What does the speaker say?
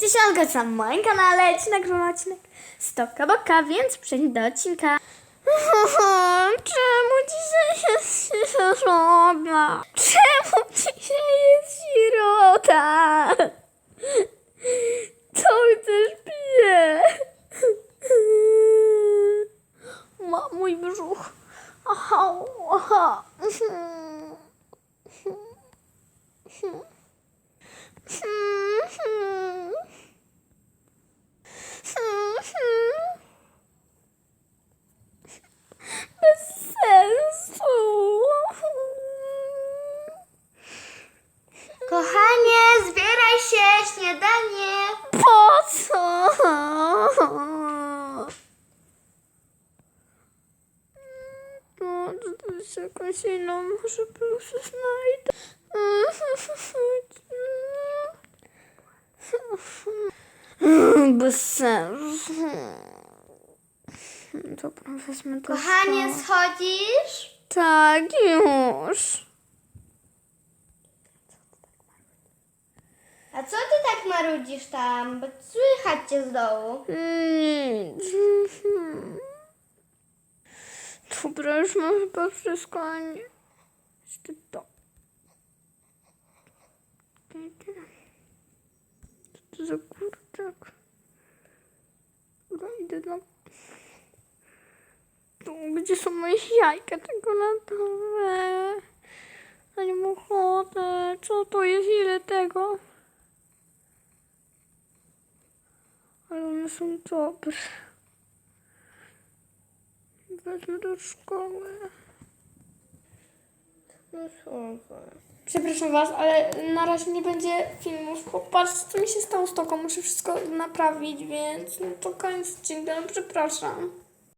Cześć, na moim kanale, ci nagrywam odcinek Stopka Boka, więc przejdź do odcinka. Czemu dzisiaj jest środa? Czemu dzisiaj jest środa? Co też pije? Ma mój brzuch. Aha, aha. Bez Kochanie, zbieraj się, śniadanie. Po co? No, to jest jakaś inna, może prostu znajdę. Bez sensu. Dobra, wezmę to. Kochanie, schodzisz? Tak, już. A co ty tak marudzisz tam? Bo słychać cię z dołu. Nic. Dobra, już mam chyba wszystko, a nie. Jeszcze to. Co to za kurczak? Dobra, idę na... Tu, gdzie są moje jajka czekoladowe? A nie mam ochoty. Co to jest? Ile tego? Ale one są dobre. Wezmę do szkoły. No super. Przepraszam Was, ale na razie nie będzie filmów. Popatrzcie, co mi się stało z toką. Muszę wszystko naprawić, więc no to koniec odcinka. No, Przepraszam.